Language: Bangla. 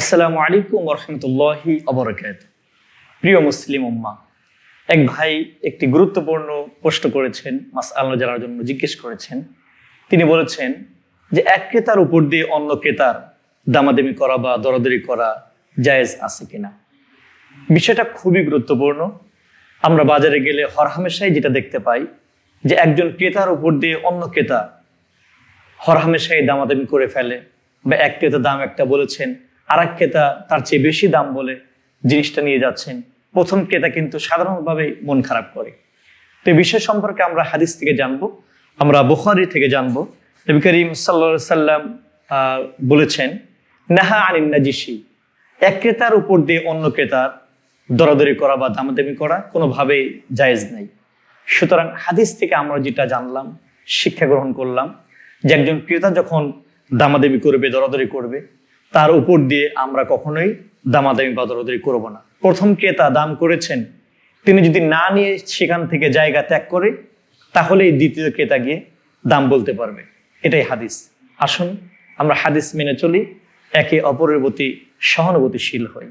আসসালামু আলাইকুম রহমতুল্লাহি অবরকাত প্রিয় মুসলিম উম্মা, এক ভাই একটি গুরুত্বপূর্ণ প্রশ্ন করেছেন মাস আল্লাহ জানার জন্য জিজ্ঞেস করেছেন। তিনি বলেছেন যে, এক ক্রেতার উপর দিয়ে অন্য ক্রেতার দামাদামি করা বা দরাদরি করা জায়েজ আছে কিনা? বিষয়টা খুবই গুরুত্বপূর্ণ। আমরা বাজারে গেলে হরহামেশাই যেটা দেখতে পাই যে, একজন ক্রেতার উপর দিয়ে অন্য ক্রেতা হরহামেশাই দামাদামি করে ফেলে বা এক ক্রেতা দাম একটা বলেছেন আর এক ক্রেতা তার চেয়ে বেশি দাম বলে জিনিসটা নিয়ে যাচ্ছেন। প্রথম ক্রেতা কিন্তু সাধারণভাবে মন খারাপ করে। তো বিষয় সম্পর্কে আমরা হাদিস থেকে জানব, আমরা বুখারি থেকে জানব। নবী করিম সাল্লা সাল্লাম বলেছেন, নাহা আনিন নাজিসি এক ক্রেতার উপর দিয়ে অন্য ক্রেতার দরাদরি করা বা দামাদামি করা কোনোভাবেই জায়েজ নেই। সুতরাং হাদিস থেকে আমরা যেটা জানলাম, শিক্ষা গ্রহণ করলাম যে একজন ক্রেতা যখন দামাদামি করবে, দরাদরি করবে তার উপর দিয়ে আমরা কখনোই দামাদামি বাদরদারি করব না। প্রথম ক্রেতা দাম করেছেন, তিনি যদি না নিয়ে সেখান থেকে জায়গা ত্যাগ করে তাহলে এই দ্বিতীয় ক্রেতা গিয়ে দাম বলতে পারবে। এটাই হাদিস। আসুন, আমরা হাদিস মেনে চলি, একে অপরের প্রতি সহানুভূতিশীল হই।